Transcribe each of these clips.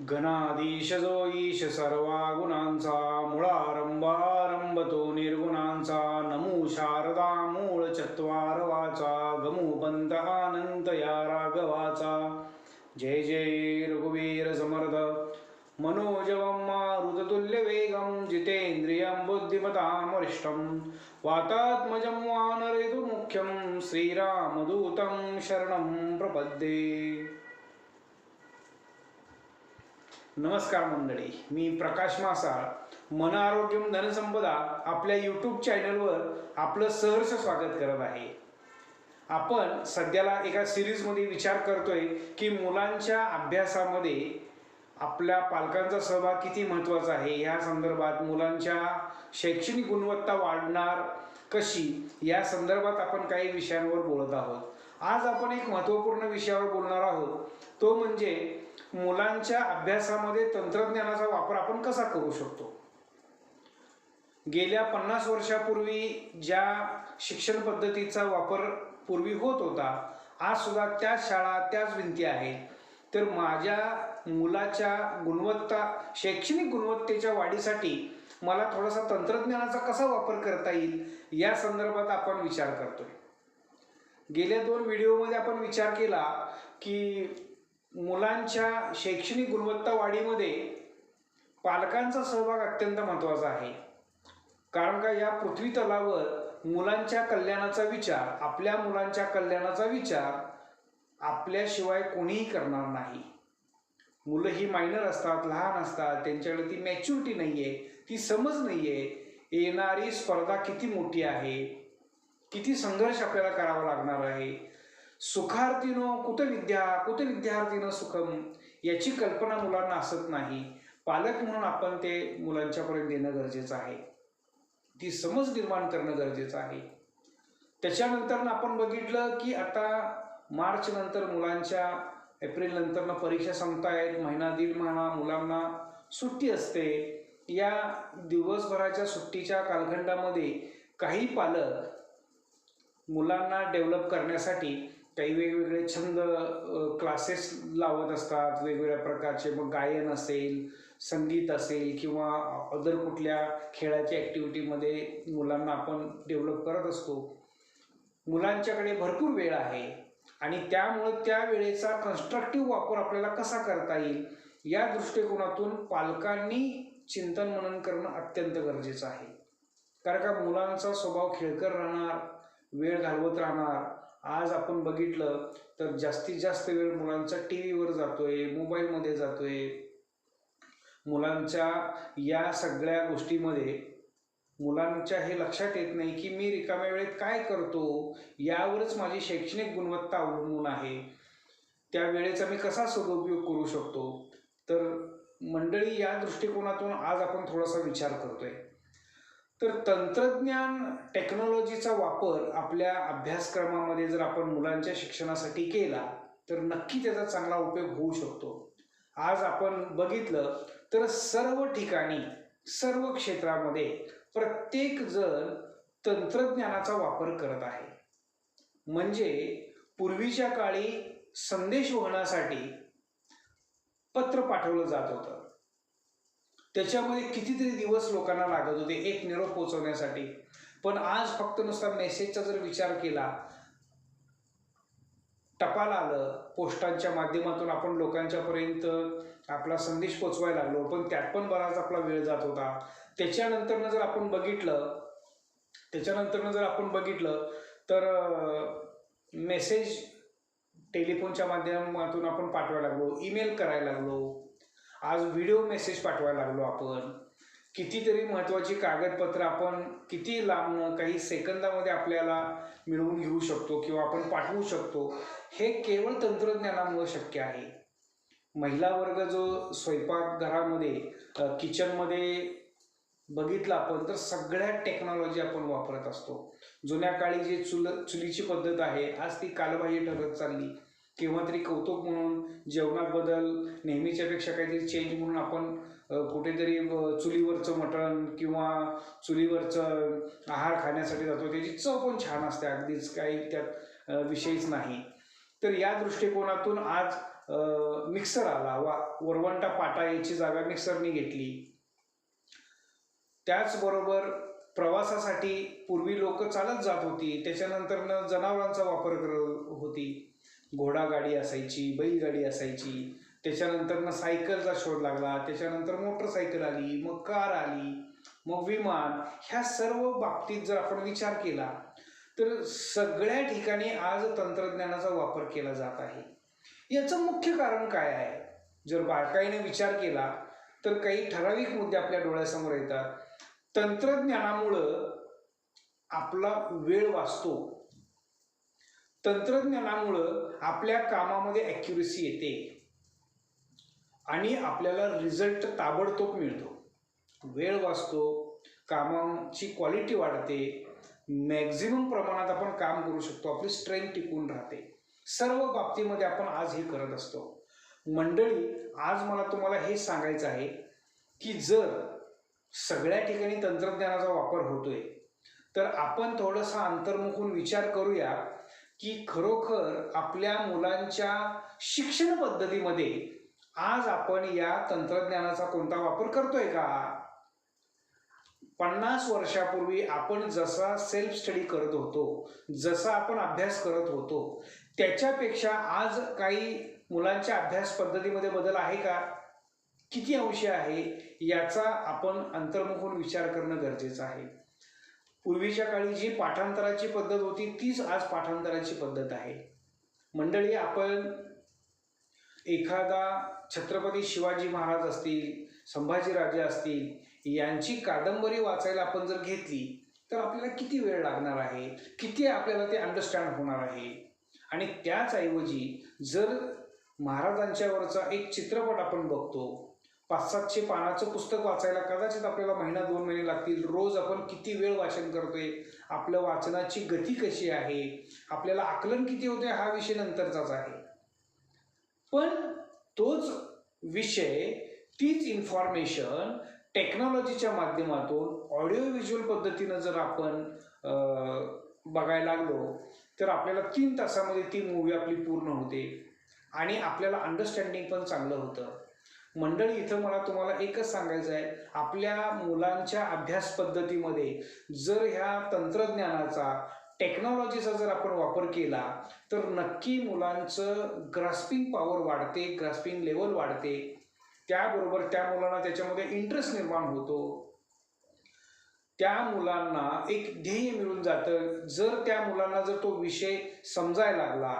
गणाधीश जो ईश सर्वा गुणांचा मुळारंभारंभ तो निर्गुणांचा नमो शारदा मूळ चत्वार वाचा गमू पंत अनंत या राघवाचा जय जय रघुवीर समर्थ। मनोजवं मारुततुल्यवेगं जितेन्द्रियं बुद्धिमतामरिष्टं वातात्मजं वानरेतुमुख्यं श्रीरामदूतं शरणं प्रपद्ये। नमस्कार मंडळी मी प्रकाश मासाळ. मन आरोग्य धनसंपदा आपल्या यूट्यूब चॅनलवर आपलं सहर्ष स्वागत करत आहे. आपण सध्याला एका सिरीजमध्ये विचार करतोय की मुलांच्या अभ्यासामध्ये आपल्या पालकांचा सहभाग किती महत्त्वाचा आहे? या संदर्भात मुलांच्या शैक्षणिक गुणवत्ता वाढणार कशी? या संदर्भात आपण काही विषयांवर बोलत आहोत. आज आपण एक महत्त्वपूर्ण विषयावर बोलणार आहोत. तो म्हणजे मुलांच्या अभ्यासामध्ये तंत्रज्ञानाचा वापर आपण कसा करू शकतो? गेल्या पन्नास वर्षापूर्वी ज्या शिक्षण पद्धतीचा वापर पूर्वी होत होता आज सुद्धा त्याच शाळा त्याच भिंती आहेत तर माझ्या मुलाच्या गुणवत्ता शैक्षणिक गुणवत्तेच्या वाढीसाठी मला थोडासा तंत्रज्ञानाचा कसा वापर करता येईल या संदर्भात आपण विचार करतोय. गेल्या दोन व्हिडिओमध्ये आपण विचार केला की मुलांच्या शैक्षणिक गुणवत्ता वाढीमध्ये पालकांचा सहभाग अत्यंत महत्त्वाचा आहे. कारण का या पृथ्वी तलावर मुलांच्या कल्याणाचा विचार आपल्या मुलांच्या कल्याणाचा विचार आपल्याशिवाय कोणीही करणार नाही. मुलं ही मायनर असतात लहान असतात त्यांच्याकडे ती मॅच्युरिटी नाही आहे ती समज नाही आहे येणारी स्पर्धा किती मोठी आहे किती संघर्ष आपल्याला करावा लागणार आहे सुखार्थीनं कुठं विद्या कुठं विद्यार्थीनं सुखम याची कल्पना मुलांना असत नाही. पालक म्हणून आपण ते मुलांच्यापर्यंत देणं गरजेचं आहे. ती समज निर्माण करणं गरजेचं आहे. त्याच्यानंतर आपण बघितलं की आता मार्च नंतर मुलांच्या एप्रिल नंतरनं परीक्षा संपतायत महिना दीड महिना मुलांना सुट्टी असते. या दिवसभराच्या सुट्टीच्या कालखंडामध्ये काही पालक मुलांना डेव्हलप करण्यासाठी काही वेगवेगळे छंद क्लासेस लावत असतात. वेगवेगळ्या प्रकारचे मग गायन असेल संगीत असेल किंवा अदर कुठल्या खेळाच्या ॲक्टिव्हिटीमध्ये मुलांना आपण डेव्हलप करत असतो. मुलांच्याकडे भरपूर वेळ आहे आणि त्यामुळं त्या वेळेचा कन्स्ट्रक्टिव्ह वापर आपल्याला कसा करता येईल या दृष्टिकोनातून पालकांनी चिंतन मनन करणं अत्यंत गरजेचं आहे. कारण का मुलांचा स्वभाव खेळकर राहणार वेळ घालवत राहणार आज आपण बघितलं तर जास्तीत जास्त वेळ मुलांचा टी व्हीवर जातोय मोबाईलमध्ये जातोय. मुलांच्या या सगळ्या गोष्टीमध्ये मुलांच्या हे लक्षात येत नाही की मी रिकाम्या वेळेत काय करतो यावरच माझी शैक्षणिक गुणवत्ता अवलंबून आहे. त्या वेळेचा मी कसा सदुपयोग करू शकतो? तर मंडळी या दृष्टिकोनातून आज आपण थोडासा विचार करतोय. तर तंत्रज्ञान टेक्नॉलॉजीचा वापर आपल्या अभ्यासक्रमामध्ये जर आपण मुलांच्या शिक्षणासाठी केला तर नक्की त्याचा चांगला उपयोग होऊ शकतो. आज आपण बघितलं तर सर्व ठिकाणी सर्व क्षेत्रामध्ये प्रत्येक जण तंत्रज्ञानाचा वापर करत आहे. म्हणजे पूर्वीच्या काळी संदेश वहनासाठी पत्र पाठवलं जात होतं. त्याच्यामध्ये कितीतरी दिवस लोकांना लागत होते एक निरोप पोहोचवण्यासाठी. पण आज फक्त नुसता मेसेजचा जर विचार केला टपाल आलं पोस्टांच्या माध्यमातून आपण लोकांच्यापर्यंत आपला संदेश पोचवायला लागलो पण त्यात पण बराच आपला वेळ जात होता. त्याच्यानंतरनं जर आपण बघितलं त्याच्यानंतरनं जर आपण बघितलं तर मेसेज टेलिफोनच्या माध्यमातून आपण पाठवायला लागलो ईमेल करायला लागलो. आज व्हिडिओ मेसेज पाठवायला लागलो आपण. कितीतरी महत्त्वाची कागदपत्र आपण किती लांबनं काही सेकंदामध्ये आपल्याला मिळवून घेऊ शकतो किंवा आपण पाठवू शकतो हे केवळ तंत्रज्ञानामुळे शक्य आहे. महिला वर्ग जो स्वयंपाकघरामध्ये किचनमध्ये बघितलं आपण तर सगळ्या टेक्नॉलॉजी आपण वापरत असतो. जुन्या काळी जी चुल चुलीची पद्धत आहे आज ती कालबाह्य ठरत चालली. केव्हा तरी कौतुक म्हणून जेवणात बदल नेहमीच्यापेक्षा काहीतरी चेंज म्हणून आपण कुठेतरी चुलीवरचं मटण किंवा चुलीवरचं आहार खाण्यासाठी जातो. त्याची चव पण छान असते. अगदीच काही त्यात विषयच नाही. तर या दृष्टिकोनातून आज मिक्सर आला. वा वरवंटा पाटा याची जागा मिक्सरने घेतली. त्याचबरोबर प्रवासासाठी पूर्वी लोक चालत जात होती. त्याच्यानंतर जनावरांचा वापर करत होती. घोडागाडी असायची बैलगाडी असायची. त्याच्यानंतर सायकलचा शोध लागला. त्याच्यानंतर मोटरसायकल आली मग कार आली मग विमान. ह्या सर्व बाबतीत जर आपण विचार केला तर सगळ्या ठिकाणी आज तंत्रज्ञानाचा वापर केला जात आहे. याचं मुख्य कारण काय आहे? जर बारकाईने विचार केला तर काही ठराविक मुद्दे आपल्या डोळ्यासमोर येतात. तंत्रज्ञानामुळं आपला वेळ वाचतो. तंत्रज्ञानामुळं आपल्या कामामध्ये ॲक्युरेसी येते. आणि आपल्याला रिझल्ट ताबडतोब मिळतो. वेळ वाचतो कामाची क्वालिटी वाढते मॅक्झिमम प्रमाणात आपण काम करू शकतो आपली स्ट्रेंथ टिकून राहते. सर्व बाबतीमध्ये आपण आज हे करत असतो. मंडळी आज मला तुम्हाला हे सांगायचं आहे की जर सगळ्या ठिकाणी तंत्रज्ञानाचा वापर होतोय तर आपण थोडंसं अंतर्मुखून विचार करूया की खरोखर आपल्या मुलांच्या शिक्षण पद्धतीमध्ये आज आपण या तंत्रज्ञानाचा कोणता वापर करतोय का? पन्नास वर्षापूर्वी आपण जसा सेल्फ स्टडी करत होतो जसा आपण अभ्यास करत होतो त्याच्यापेक्षा आज काही मुलांच्या अभ्यास पद्धतीमध्ये बदल आहे का? किती अंशी आहे? याचा आपण अंतर्मुखून विचार करणं गरजेचं आहे. पूर्वीच्या काळी जी पाठांतराची पद्धत होती तीच आज पाठांतराची पद्धत आहे. मंडळी आपण एखादा छत्रपती शिवाजी महाराज असतील संभाजीराजे असतील यांची कादंबरी वाचायला आपण जर घेतली तर आपल्याला किती वेळ लागणार आहे? किती आपल्याला ते अंडरस्टँड होणार आहे? आणि त्याचऐवजी जर महाराजांच्यावरचा एक चित्रपट आपण बघतो पाच सातशे पानाचं पुस्तक वाचायला कदाचित आपल्याला महिना दोन महिने लागतील. रोज आपण किती वेळ वाचन करतोय? आपलं वाचनाची गती कशी आहे? आपल्याला आकलन किती होते हा विषय नंतरचाच आहे. पण तोच विषय तीच इन्फॉर्मेशन टेक्नॉलॉजीच्या माध्यमातून ऑडिओ व्हिज्युअल पद्धतीनं जर आपण बघायला लागलो तर आपल्याला तीन तासामध्ये ती मूवी आपली पूर्ण होते. आणि आपल्याला अंडरस्टँडिंग पण चांगलं होतं. मंडळी इथं मला तुम्हाला एकच सांगायचं आहे. आपल्या मुलांच्या अभ्यास पद्धतीमध्ये जर ह्या तंत्रज्ञानाचा टेक्नॉलॉजीचा जर आपण वापर केला तर नक्की मुलांचं ग्रास्पिंग पॉवर वाढते ग्रास्पिंग लेवल वाढते. त्याबरोबर त्या मुलांना त्याच्यामध्ये इंटरेस्ट निर्माण होतो. त्या मुलांना एक ध्येय मिळून जातं. जर त्या मुलांना जर तो विषय समजायला लागला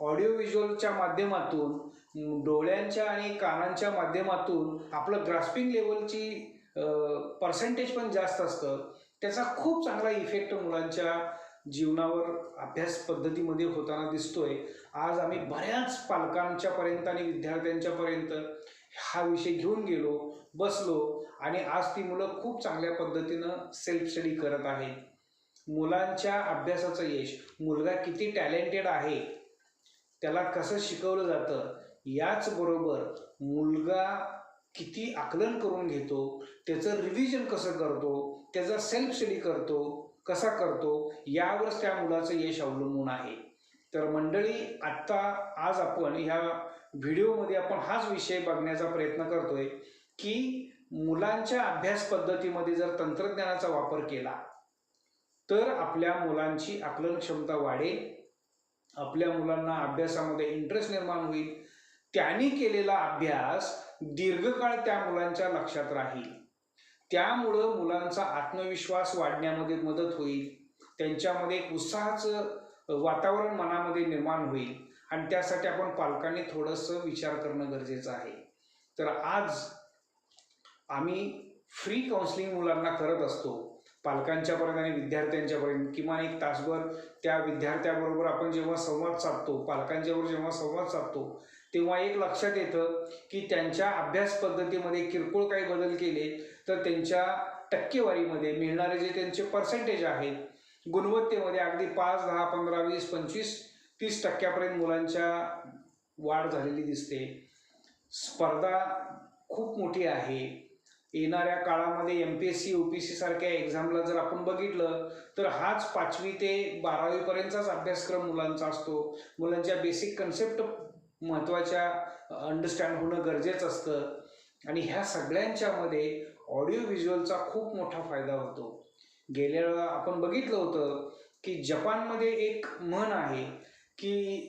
ऑडिओ व्हिज्युअलच्या माध्यमातून डोळ्यांच्या आणि कानांच्या माध्यमातून आपलं ग्रास्पिंग लेवलची पर्सेंटेज पण जास्त असतं. त्याचा खूप चांगला इफेक्ट मुलांच्या जीवनावर अभ्यास पद्धतीमध्ये होताना दिसतोय. आज आम्ही बऱ्याच पालकांच्या पर्यंत आणि विद्यार्थ्यांच्या पर्यंत हा विषय घेऊन गेलो बसलो आणि आज ती मुलं खूप चांगल्या पद्धतीनं सेल्फ स्टडी करत आहेत. मुलांच्या अभ्यासाचं यश मुलगा किती टॅलेंटेड आहे त्याला कसं शिकवलं जातं याचबरोबर मुलगा किती आकलन करून घेतो त्याचं रिव्हिजन कसं करतो त्याचा सेल्फ स्टडी करतो कसा करतो यावरच त्या मुलाचं यश अवलंबून आहे. तर मंडळी आत्ता आज आपण ह्या व्हिडिओमध्ये आपण हाच विषय बघण्याचा प्रयत्न करतोय की मुलांच्या अभ्यास पद्धतीमध्ये जर तंत्रज्ञानाचा वापर केला तर आपल्या मुलांची आकलन क्षमता वाढेल आपल्या मुलांना अभ्यासामध्ये इंटरेस्ट निर्माण होईल त्यांनी केलेला अभ्यास दीर्घकाळ त्या मुलांच्या लक्षात राहील. त्यामुळं मुलांचा आत्मविश्वास वाढण्यामध्ये मदत होईल. त्यांच्यामध्ये एक उत्साहाचं वातावरण मनामध्ये निर्माण होईल. आणि त्यासाठी आपण पालकांनी थोडंसं विचार करणं गरजेचं आहे. तर आज आम्ही फ्री काउन्सिलिंग मुलांना करत असतो. पालकांच्यापर्यंत आणि विद्यार्थ्यांच्यापर्यंत किमान एक तासभर त्या विद्यार्थ्याबरोबर आपण जेव्हा संवाद साधतो पालकांच्याबरोबर जेव्हा संवाद साधतो तेव्हा एक लक्षात येतं की त्यांच्या अभ्यास पद्धतीमध्ये किरकोळ काही बदल केले तर त्यांच्या टक्केवारीमध्ये मिळणारे जे त्यांचे पर्सेंटेज आहेत गुणवत्तेमध्ये अगदी पाच दहा पंधरा वीस पंचवीस तीस टक्क्यापर्यंत मुलांच्या वाढ झालेली दिसते. स्पर्धा खूप मोठी आहे. येणाऱ्या काळामध्ये M P S C U P C सारख्या एक्झामला जर आपण बघितलं तर हाच पाचवी ते बारावीपर्यंतचाच अभ्यासक्रम मुलांचा असतो. मुलांच्या बेसिक कन्सेप्ट महत्त्वाच्या अंडरस्टँड होणं गरजेचं असतं. आणि ह्या सगळ्यांच्यामध्ये ऑडिओ व्हिज्युअलचा खूप मोठा फायदा होतो. गेल्या वेळा आपण बघितलं होतं की जपानमध्ये एक म्हण आहे की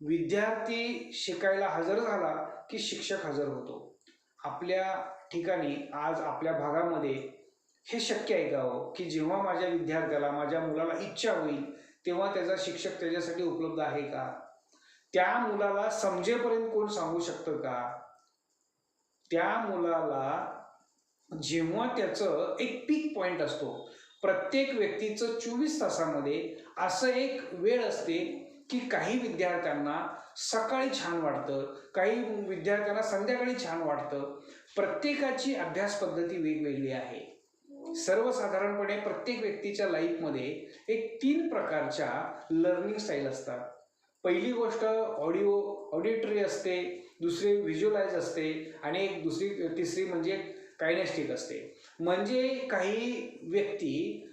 विद्यार्थी शिकायला हजर झाला की शिक्षक हजर होतो. आपल्या ठिकाणी आज आपल्या भागामध्ये हे शक्य आहे का हो? की जेव्हा माझ्या विद्यार्थ्याला माझ्या मुलाला इच्छा होईल तेव्हा त्याचा शिक्षक त्याच्यासाठी उपलब्ध आहे का? त्या मुलाला समजेपर्यंत कोण सांगू शकतं का? त्या मुलाला जेव्हा त्याचं एक पीक पॉइंट असतो प्रत्येक व्यक्तीचं चोवीस तासामध्ये असं एक वेळ असते की काही विद्यार्थ्यांना सकाळी छान वाटतं काही विद्यार्थ्यांना संध्याकाळी छान वाटतं. प्रत्येकाची अभ्यास पद्धती वेगवेगळी आहे. सर्वसाधारणपणे प्रत्येक व्यक्तीच्या लाईफमध्ये एक तीन प्रकारच्या लर्निंग स्टाईल असतात. पहिली गोष्ट ऑडिओ ऑडिटरी असते दुसरी व्हिज्युअलाइज असते आणि एक दुसरी तिसरी म्हणजे कायनेस्टिक असते. म्हणजे काही व्यक्ती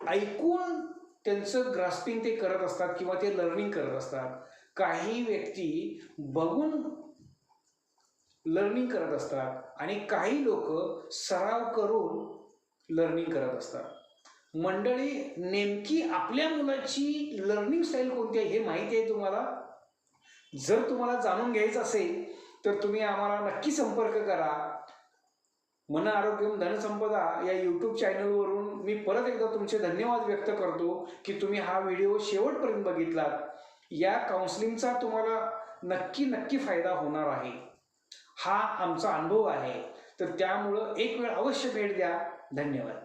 ऐकून त्यांचं ग्रास्पिंग ते करत असतात किंवा ते लर्निंग करत असतात. काही व्यक्ती बघून लर्निंग करत असतात आणि काही लोक सराव करून लर्निंग करत असतात. मंडळी नेमकी आपल्या मुलाची लर्निंग स्टाईल कोणती आहे हे माहिती आहे तुम्हाला? जर तुम्हाला जाणून घ्यायचं असेल तर तुम्ही आम्हाला नक्की संपर्क करा. मन आरोग्यम धनसंपदा या यूट्यूब चॅनलवरून मी परत एकदा तुमचे धन्यवाद व्यक्त करतो की तुम्ही हा व्हिडिओ शेवटपर्यंत बघितलात. या काउन्सिलिंगचा तुम्हाला नक्की नक्की फायदा होणार आहे. हा आमचा अनुभव आहे. तर त्यामुळं एक वेळ अवश्य भेट द्या. धन्यवाद.